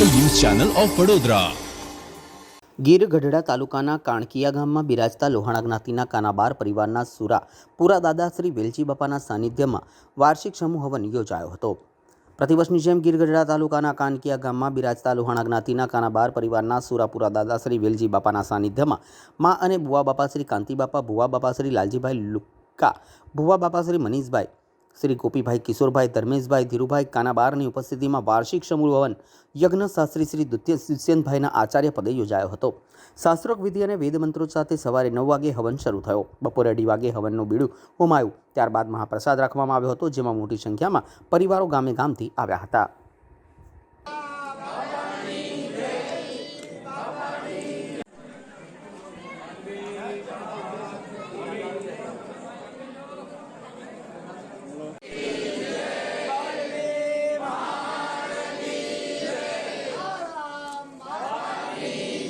Channel of Vadodara. Gir Gadhada તાલુકાના કાણકિયા ગામમાં બિરાજતા લોહાણા જ્ઞાતિના કાનાબાર પરિવારના સુરા, પુરા દાદા શ્રી વેલજી બાપાના સાનિધ્યમાં વાર્ષિક સમૂહ હવન યોજાયો હતો. પ્રતિવર્ષની જેમ ગીર ગઢડા તાલુકાના કાનકિયા ગામમાં બિરાજતા લોહાણા જ્ઞાતિના કાનાબાર પરિવારના સુરાપુરા દાદા શ્રી વેલજી બાપાના સાનિધ્યમાં મા અને ભુવા બાપા શ્રી કાંતિ બાપા ભુવા બાપા શ્રી લાલજીભાઈ લુક્કા ભુવા બાપા શ્રી મનીષભાઈ શ્રી ગોપીભાઈ કિશોરભાઈ, ધર્મેશભાઈ ધીરુભાઈ કાનાબારની ઉપસ્થિતિમાં વાર્ષિક સમૂહ હવન યજ્ઞ શ્રી દુત્ય દુષ્યંતભાઈના આચાર્ય પદે યોજાયો હતો. શાસ્ત્રોક વિધિ અને વેદમંત્રો સાથે સવારે નવ વાગે હવન શરૂ થયો. બપોરે અઢી વાગે હવનનું બીડું હોમાયું. ત્યારબાદ મહાપ્રસાદ રાખવામાં આવ્યો હતો, જેમાં મોટી સંખ્યામાં પરિવારો ગામે ગામથી આવ્યા હતા.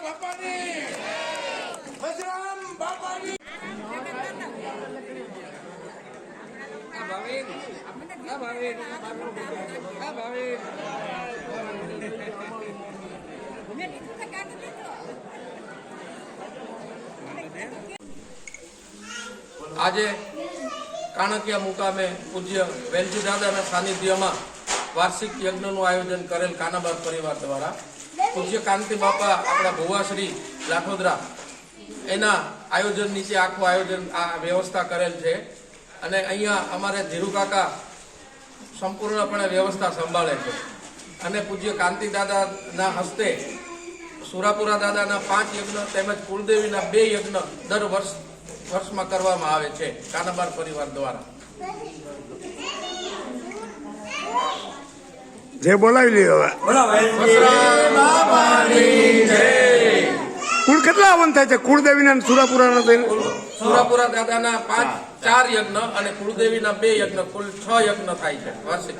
બાપાની વજરામ બાપાની આજે કાણકિયા મુકામે પૂજ્ય વેલજી દાદાના સાનિધ્યમાં વાર્ષિક યજ્ઞનું આયોજન કરેલ કાનાબાદ પરિવાર દ્વારા. પૂજ્ય કાંતિ બાપા, આપણા ભુવાશ્રી લાઠોદરા એના આયોજન નીચે આખું આયોજન આ વ્યવસ્થા કરેલ છે. અને અહીંયા અમારે ધીરુકાકા સંપૂર્ણપણે વ્યવસ્થા સંભાળે છે. અને પૂજ્ય કાંતિ દાદાના હસ્તે સુરાપુરા દાદાના પાંચ યજ્ઞ તેમજ કુળદેવીના બે યજ્ઞ દર વર્ષ વર્ષમાં કરવામાં આવે છે કાનાબાર પરિવાર દ્વારા. જે બોલાવી લ્યો હવે. કુળ કેટલા હવન થાય છે? કુળદેવીના સુરાપુરા સુરાપુરાના થઈને સુરાપુરા દાદાના પાંચ ચાર યજ્ઞ અને કુળદેવીના બે યજ્ઞ કુલ છ યજ્ઞ થાય છે વાર્ષિક.